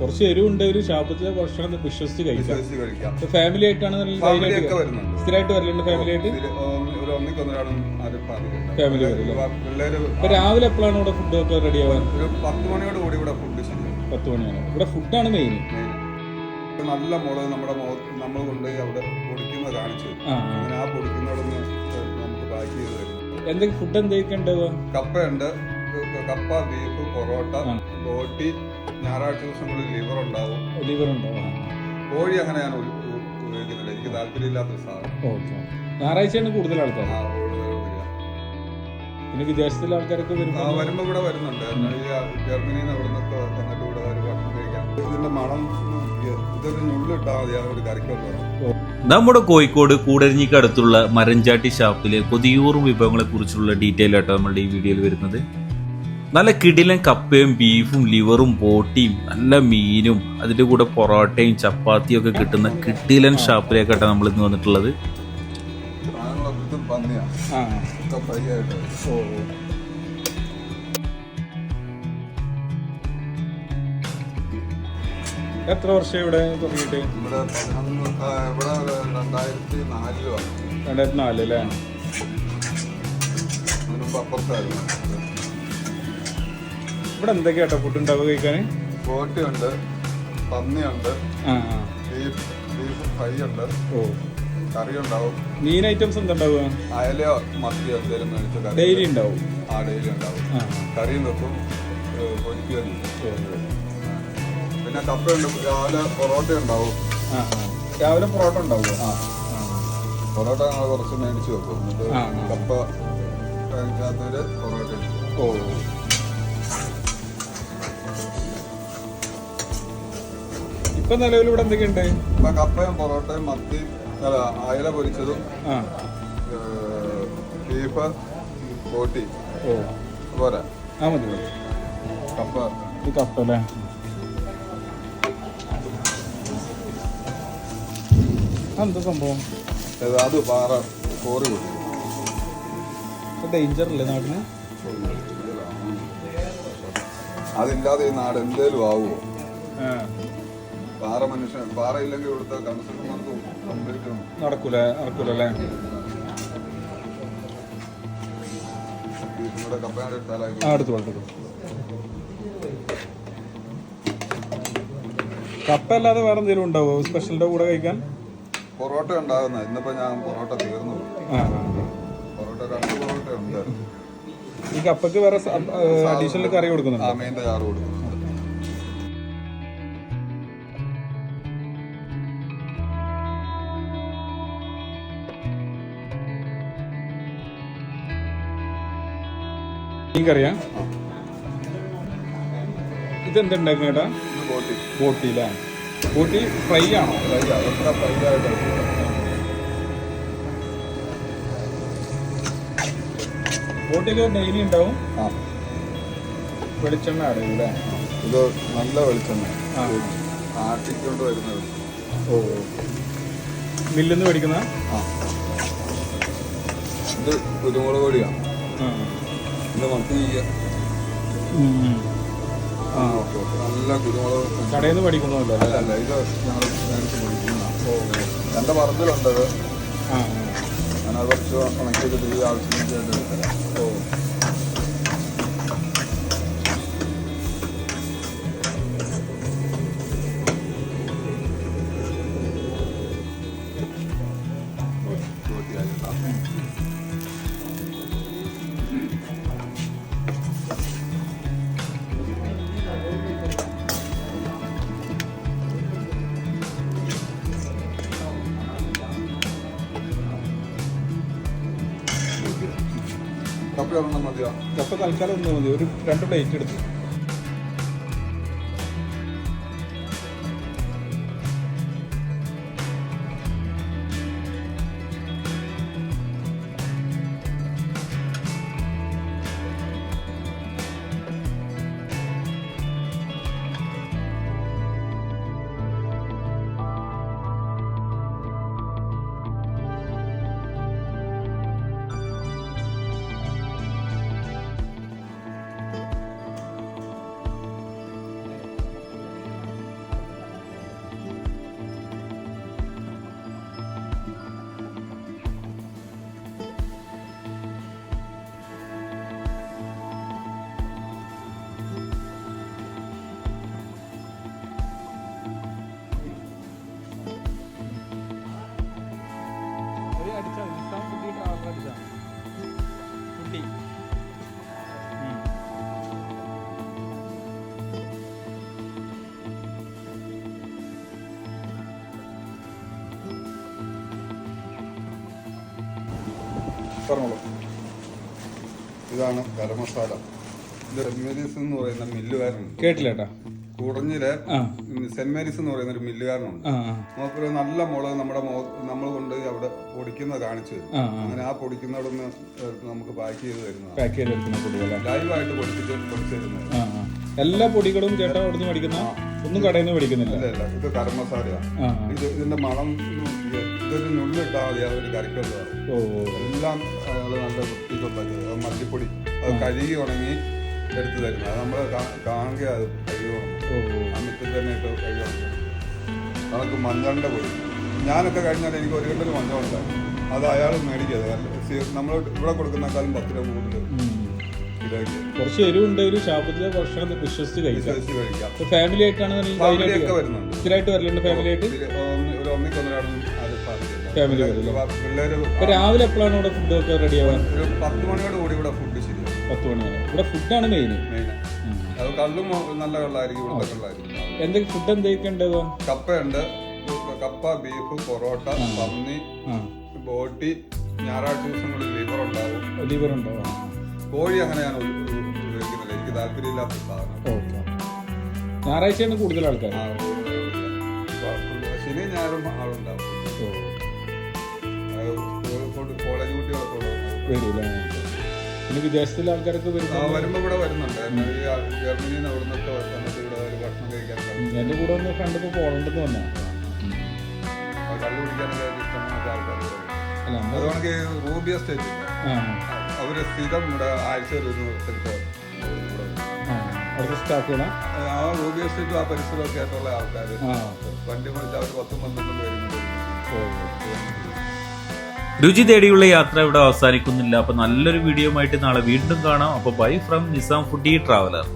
കുറച്ച് എരിവുണ്ട് ഒരു ഷാപ്പത്തിലെ ഭക്ഷണം വിശ്വസിച്ച് കഴിക്കാം. ഫാമിലി ആയിട്ടാണ് സ്ഥിരമായിട്ട് വരലുണ്ട് ഫാമിലി ആയിട്ട്? ഫാമിലി വരില്ല. രാവിലെ എപ്പോഴാണ് ഇവിടെ ഫുഡ് ഒക്കെ റെഡി ആവാൻ? പത്ത് മണിയോട് കൂടി ഇവിടെ ഫുഡ് പത്ത് മണിയാണ്. ഇവിടെ ഫുഡാണ് മെയിൻ നല്ല മുളക് നമ്മുടെ നമ്മൾ കൊണ്ടുപോയി അവിടെ പൊടിക്കുന്ന കാണിച്ചു. ആ അങ്ങനെ ആ പൊടിക്കുന്നവിടുന്ന് നമുക്ക് ബാക്കി ചെയ്ത് തരും. എന്തൊക്കെ ഫുഡ് എന്തൊക്കെ ഉണ്ടാവുക? കപ്പയുണ്ട്. കപ്പ ബീഫ് പൊറോട്ട. ബോട്ടി ഞായറാഴ്ച ദിവസങ്ങളിൽ ലിവർ ഉണ്ടാവും. ലിവർ ഉണ്ടാവും കോഴി അങ്ങനെ ഞാൻ ഉപ- ഉപ- ഉപയോഗിക്കുന്നില്ല. എനിക്ക് താല്പര്യമില്ലാത്ത സാധനം. ഓക്കെ. ഞായറാഴ്ചയാണ് കൂടുതൽ ആൾക്കാർ. പിന്നെ വിദേശത്തിലെ ആൾക്കാരൊക്കെ ആ, വരുമ്പോൾ വരുമ്പോ ഇവിടെ വരുന്നുണ്ട്. ജർമ്മനിയിൽ നിന്ന് ഇവിടെ നിന്നൊക്കെ വന്നിട്ട് ഇവിടെ ഒരു ഭക്ഷണം കഴിക്കാം. ഇതിന്റെ മണം ഇതൊരു ഞുള്ളിട്ടാൽ മതി. ആ ഒരു കറിക്കുള്ള നമ്മുടെ കോഴിക്കോട് കൂടരഞ്ഞിക്ക് അടുത്തുള്ള മരഞ്ചാട്ടി ഷാപ്പിലെ കൊതിയൂറും വിഭവങ്ങളെ കുറിച്ചുള്ള ഡീറ്റെയിൽ ആയിട്ടാണ് നമ്മളുടെ ഈ വീഡിയോയിൽ വരുന്നത്. നല്ല കിടിലൻ കപ്പയും ബീഫും ലിവറും ബോട്ടിയും നല്ല മീനും അതിന്റെ കൂടെ പൊറോട്ടയും ചപ്പാത്തിയും ഒക്കെ കിട്ടുന്ന കിടിലൻ ഷാപ്പിലേക്കാട്ടാണ് നമ്മൾ ഇന്ന് വന്നിട്ടുള്ളത്. എത്ര വർഷം ഇവിടെ തുടങ്ങിയിട്ട്? ഇവിടെ രണ്ടായിരത്തി രണ്ടായിരത്തി അപ്പുറത്തായിരുന്നു. ഇവിടെ എന്തൊക്കെയാട്ടോ ഫുഡ് ഉണ്ടാവുക കഴിക്കാൻ? ബോട്ടിയുണ്ട് പന്നിയുണ്ട്. ബീഫ് ബീഫ് ഫ്രൈ ഉണ്ട് ഓ. കറി ഉണ്ടാവും. മീൻ ഐറ്റംസ് എന്താ ഉണ്ടാവുക? അയലയോ മത്തിയോ എന്തെങ്കിലും മേടിച്ച ഡെയിലി ഉണ്ടാവും? ആ ഡെയിലി ഉണ്ടാവും. കറിയും വെക്കും പൊരിക്കുകയും. പിന്നെ കപ്പയുണ്ട് രാവിലെ പൊറോട്ട ഉണ്ടാവും. രാവിലെ പൊറോട്ട ഉണ്ടാവും ആ. പൊറോട്ട ഞങ്ങൾ കുറച്ച് മേടിച്ച് വെക്കും. എന്നിട്ട്. കപ്പ കഴിക്കാത്തവര് പൊറോട്ട ഓ. ഇപ്പൊ നിലവിൽ ഇവിടെ എന്തൊക്കെയുണ്ട്? ഇപ്പൊ കപ്പയും പൊറോട്ടയും മത്തി അല്ല അയല പൊരിച്ചതും ആ. ബീഫ് ബോട്ടി ഓ. പോരാ. ആ മതി മതി. കപ്പ. ഇത് കപ്പ അല്ലേ? എന്താ സംഭവം? അത് പാറ കോറി പൊട്ടി. ഡേഞ്ചർ അല്ലേ നാട്ടിന്? അതില്ലാതെ ഈ നാട് എന്തേലും ആവുമോ പാറ മനുഷ്യൻ പാറ ഇല്ലെങ്കിൽ ഇവിടുത്തെ കംപ്ലീറ്റ് നടക്കൂല? നടക്കൂലല്ലേ? ഇവിടെ കപ്പയുടെ ആ കപ്പ അല്ലാതെ വേറെ എന്തെങ്കിലും ഉണ്ടാവോ? സ്പെഷ്യലിന്റെ കൂടെ കഴിക്കാൻ? പൊറോട്ട ഉണ്ടാകുന്ന ഇന്നിപ്പോ ഞാൻ പൊറോട്ട തീർന്നു. ആ. ആ, ആ. പൊറോട്ട രണ്ട് പൊറോട്ട ഉണ്ട്. ഈ കപ്പക്ക് വേറെ അഡീഷണൽ കറി ആ കൊടുക്കുന്നുണ്ട് മീന്റെ ചാറ് കൊടുക്കുന്നുണ്ട് ഈ കറിയാ ചേട്ടാ ബോട്ടി. അല്ലേ ബോട്ടി ഫ്രൈ ആണോ? ഫ്രൈ ആണ് ഫ്രൈ ആയിട്ട് ഡെയിലി ഉണ്ടാവും. ആ. വെളിച്ചെണ്ണ അടയൂല്ലേ ഇത് നല്ല വെളിച്ചെണ്ണ. ആ. ആട്ടിക്കൊണ്ട് വരുന്നത്. ഓ. മില്ലെന്ന് മേടിക്കുന്ന? ആ. ഇത് കുരുമുളക് പൊടിയാണ് കടയിൽ നിന്ന് മേടിക്കുന്നതല്ലോ? അല്ല ഇത് ഞങ്ങൾ എന്റെ പറമ്പിലുണ്ടത് ആ ഞാനത് കുറച്ച് കണക്ട് ഈ ആവശ്യങ്ങൾക്ക് വേണ്ടി എടുത്തരാം ഓ. കപ്പ ഒരെണ്ണം മതിയോ? കപ്പ തൽക്കാലം ഒന്ന് മതി. ഒരു രണ്ട് പ്ലേറ്റ് എടുത്തു. അടിച്ചാൽ മതി ഡിസ്കൗണ്ട് കിട്ടിയിട്ട് ട്രാവലർ ഇതാണ് ഗരം എന്ന് പറയുന്ന മില്ലുകാരൻ. കേട്ടില്ലേട്ടാ കൂടഞ്ഞിലെ സെന്റ് മേരീസ് എന്ന് പറയുന്ന ഒരു മില്ലുകാരനുണ്ട്. നമുക്കൊരു നല്ല മുളക് നമ്മുടെ നമ്മൾ കൊണ്ട് അവിടെ പൊടിക്കുന്ന കാണിച്ചു തരും. അങ്ങനെ ആ പൊടിക്കുന്നവിടെ നിന്ന് നമുക്ക് പാക്ക് ചെയ്ത് തരുന്നത് ലൈവായിട്ട് പൊടിച്ചിട്ട് പൊടിച്ചു തരുന്നത് എല്ലാ പൊടികളും ചേട്ടാ അവിടുന്ന് മേടിക്കുന്ന? ഒന്നും കടയിൽ നിന്ന് മേടിക്കുന്നില്ല. ഇത് ആ. ഇത് ഇതിന്റെ മണം ഇത് ഇതൊരു നുള്ളിട്ടാൽ മതി അതൊരു കറിക്കുള്ളതാണ് ഓ. എല്ലാം നല്ല വൃത്തിക്കുണ്ടാക്കിയത് മല്ലിപ്പൊടി. അത് കഴുകി ഉണങ്ങി എടുത്തു തരുന്നത് അത് നമ്മൾ കാണുക അത് ആ മിറ്റത്തിൽ തന്നെ ഇട്ട് കഴിയാറുണ്ട് കണക്ക് മഞ്ഞളിന്റെ പോയി പൊടി. ഞാനൊക്കെ കഴിഞ്ഞാൽ എനിക്ക് ഒരു കണ്ടൊരു മഞ്ഞളുണ്ടായിരുന്നു അത് അയാൾ മേടിക്കത് നമ്മൾ ഇവിടെ കൊടുക്കുന്നേക്കാളും പത്ത് രൂപ കൂടുതൽ കുറച്ച് എരിവുണ്ടെങ്കിലും ഷാപ്പത്തിലെ ഭക്ഷണം വിശ്വസിച്ച് കഴിക്കാം. ഫാമിലി ആയിട്ടാണ് സ്ഥിരമായിട്ട് വരലുണ്ട് ഫാമിലി ആയിട്ട്? ഒരു ഒരു ഫാമിലി വരുന്നത് രാവിലെ എപ്പോഴാണ് ഇവിടെ ഫുഡ് ഒക്കെ റെഡി ആവാൻ? ഒരു പത്ത് മണിയോട് കൂടി ഇവിടെ ഫുഡ് ശരി പത്ത് മണിയാണ് ഇവിടെ ഫുഡാണ് മെയിൻ മെയിൻ അത് കള്ളും നല്ല കള്ളായിരിക്കും ഇവിടുത്തെ കള്ളായിരിക്കും എന്തൊക്കെ ഫുഡ് എന്തൊക്കെ ഉണ്ടാവുക കപ്പയുണ്ട്. കപ്പ ബീഫ് പൊറോട്ട പന്നി ബോട്ടി ഞായറാഴ്ച ദിവസങ്ങളിൽ ലിവർ ഉണ്ടാവും. ലിവർ ഉണ്ടോ? കോഴി അങ്ങനെ ഞാൻ ഉപയോഗിക്കുന്നില്ല. എനിക്ക് താല്പര്യമില്ലാത്ത സാധനം. ഞായറാഴ്ചയാണ് കൂടുതൽ ആൾക്കാർ ശനി ഞായറും ആളുണ്ടാവും. കോളേജ് കുട്ടികളൊക്കെ. വരില്ല? പിന്നെ വിദേശത്തുള്ള ആൾക്കാരൊക്കെ ആ, വരുമ്പോൾ ഇവിടെ വരുന്നുണ്ട്. ജർമ്മനിയിൽ നിന്ന് അവിടെ നിന്നൊക്കെ വന്നിട്ട് ഇവിടെ ഒരു ഭക്ഷണം കഴിക്കാൻ. എന്റെ കൂടെ ഒന്ന് ഫ്രണ്ട് ഇപ്പോൾ പോളണ്ടിൽ നിന്ന് വന്നാ കള്ളു കുടിക്കാനൊക്കെ ഇഷ്ടമാത്ത ആൾക്കാർ അതുകൊണ്ട് റൂബിയ സ്റ്റേറ്റ് ആ. അവർ സ്ഥിരം ഇവിടെ ആഴ്ചയിൽ ഒരു സ്ഥലത്ത് അവിടുത്തെ സ്റ്റാഫുകളാ ആ റൂബിയ സ്റ്റേറ്റും ആ പരിസരമൊക്കെ ആയിട്ടുള്ള ആൾക്കാർ വണ്ടി വിളിച്ച് അവർ പത്തും പന്ത്രണ്ടും പേരും രുചി തേടിയുള്ള യാത്ര ഇവിടെ അവസാനിക്കുന്നില്ല. അപ്പൊ നല്ലൊരു വീഡിയോ ആയിട്ട് നാളെ വീണ്ടും കാണാം. അപ്പൊ bye from Nizam foodie traveller